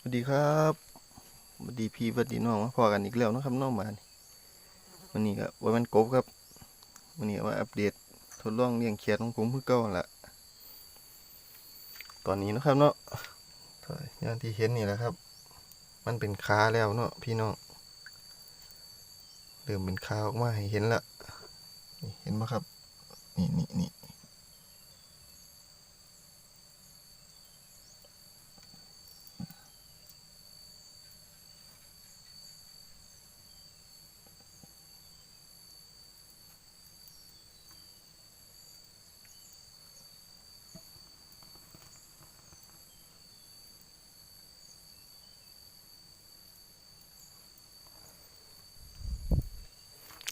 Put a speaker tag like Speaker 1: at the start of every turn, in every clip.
Speaker 1: สวัสดีครับสวัสดีพี่สวัสดีน้องมาพอกันอีกแล้วนะครับน้องมาวันนี้ก็ว่ามันกบครับวันนี้ว่าอัปเดตทดลองเลี้ยงเขียดของผมเพื่อเก่าหั่นละตอนนี้นะครับเนาะอย่างที่เห็นนี่แหละครับ มันเป็นขาแล้วเนาะพี่น้องเริ่มเป็นขาออกมาให้เห็นละเห็นไหมครับ นี่นี่นี่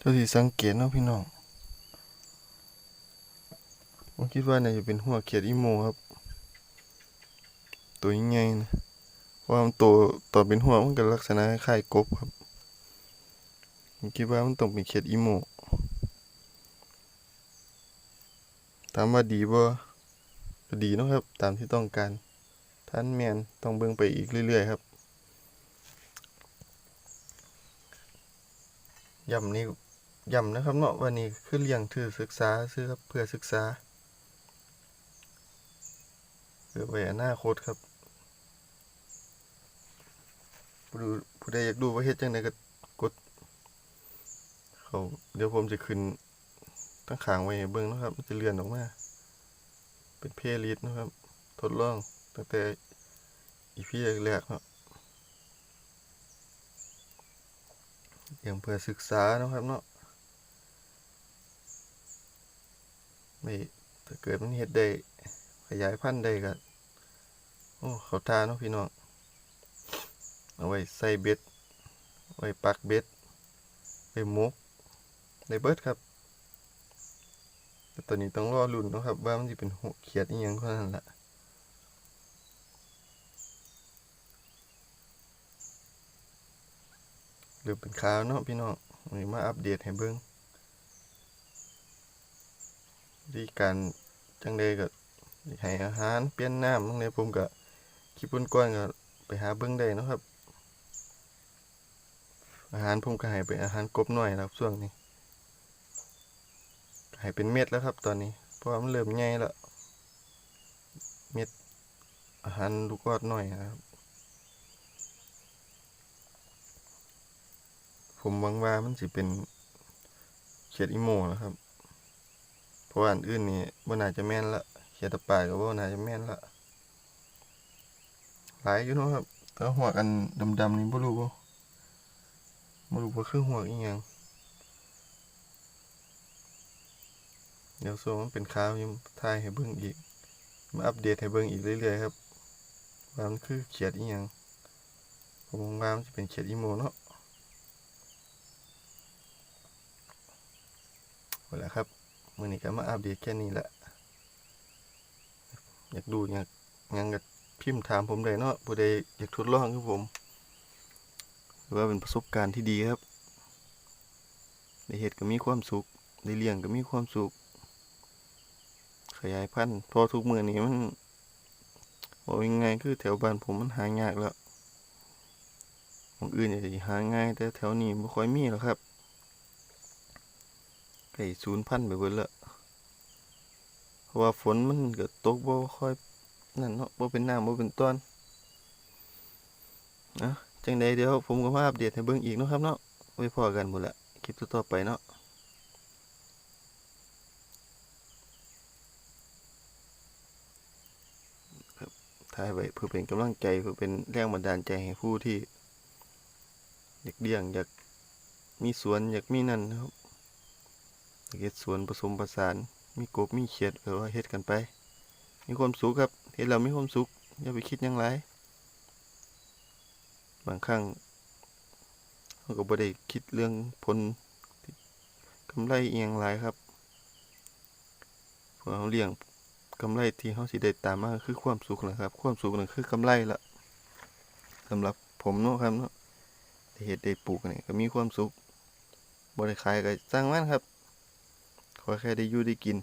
Speaker 1: เราสิสังเกตเนาะพี่น้อง ผมคิดว่าน่าจะเป็นหัวเขียดอีโมครับ ตัวใหญ่ๆนะว่ามันตัวต่อเป็นหัวมันก็ลักษณะคล้ายกบครับ ผมคิดว่ามันต้องเป็นเขียดอีโมถามว่าดีบ่ก็ดีนะครับ ตามที่ต้องการท่านแมนต้องเบิ่งไปอีกเรื่อย ๆ ครับย่ำนี้ ย่ำนะครับเนาะวันนี้คือเลี้ยงถือศึกษาซื้อครับเพื่อศึกษาเพื่อไว้อนาคตครับผู้ดูผู้ใดอยากดูว่าเฮ็ดจังไดก็กดเขาเดี๋ยวผมจะขึ้นตั้งขางไว้เบิ่งนะครับ มันจะเลื่อนออกมา เป็นเพลย์ลิสต์นะครับ ทดลองตั้งแต่อีพีแรกๆเนาะเลี้ยงเพื่อศึกษานะครับเนาะ ไม่ถ้าเกิดมันเฮ็ดได้ขยายพันธุ์ได้ก็โอ้เขาทาเนาะพี่น้องเอาไว้ใส่เบ็ดไว้ปักเบ็ดไว้หมกได้เบิดครับแต่ตอนนี้ต้องรอลุ้นนะครับ ว่ามันจะเป็นหัวเขียดอีหยังเท่านั้นละหรือเป็นขาวเนาะพี่น้องนี่มาอัปเดตให้เบิ่ง วิธีการจังใดก็ให้อาหารเปลี่ยนน้ำตั้งแต่ผมก็คลิปก่อนๆก็ไปหาเบิ่งได้นะครับ อาหารผมก็ให้เป็นอาหารกบหน้อยนะครับช่วงนี้ให้เป็นเม็ดแล้วครับตอนนี้ เพราะมันเริ่มใหญ่แล้วเม็ดอาหารลูกออดน้อยนะครับ ผมหวังว่ามันสิเป็นเขียดอีโมนะครับ ราะว่าอันอื่นนี่บ่น่าจะแม่นละเขียตะปายก็บ่น่าจะแม่นละหลายอยู่เนาะครับแต่หัวกันดำๆนี่บ่รู้บ่บ่รู้ว่าคือหัวอีหยังเดี๋ยวส่มันเป็นข่าวยังถ่ายให้เบิ่งอีก มาอัปเดตให้เบิ่งอีกเรื่อยๆครับว่ามันคือเขียดอีหยังผมว่ามันจะเป็นเขียดอีโมเนาะหมดแล้วครับ มื้อนี้ก็มาอัปเดตแค่นี้แหละ อยากดูอยากยังก็พิมพ์ถามผมได้เนาะผู้ใดอยากทดลองคือผมหรือว่าเป็นประสบการณ์ที่ดีครับได้เฮ็ดก็มีความสุขได้เลี้ยงก็มีความสุข ขยายพันธุ์พอทุกมื้อนี้มันบอกยังไงคือแถวบ้านผมมันหายากแล้วของอื่นอาจจะหาง่ายแต่แถวนี้บ่ค่อยมีหรอกครับ ไก่สูญพันไปเบิดล้วเพราะว่าฝนมันก็ตกบ่ค่อยนั่นเนาะบ่เป็นน้ำบ่เป็นต้นนะจังใดเดี๋ยวผมก็มาอัปเดตให้เบิ่งอีกเนาะครับเนาะไว้พอกันหมดละคลิปต่อๆไปเนาะครับถ่ายไว้เพื่อเป็นกำลังใจเพื่อเป็นแรงบันดาลใจให้ผู้ที่ อยากเลี้ยงอยากมีสวนอยากมีนั่นนะครับ เฮ็ดสวนผสมผสาน มีกบมีเขียดแบบว่าเฮ็ดกันไป มีความสุขครับเฮ็ดแล้วมีความสุขอย่าไปคิดยังไรบางครั้งเราก็บ่ได้คิดเรื่องผลกำไรอียงหลายครับเพราะเราเลี้ยงกำไรที่เราสิได้ตามมากคือความสุขแหละครับ ความสุขนั่นคือกำไรละสำหรับผมเนาะครับเนาะได้เฮ็ดได้ปลูกนี่ก็มีความสุขบ่ได้ขายก็สร้างมันครับ อแค่ได้ยู่ได้กิน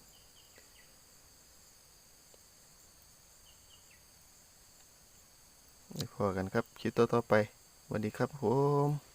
Speaker 1: พอกันครับคลิปต่อๆไปสวัสดีครับผม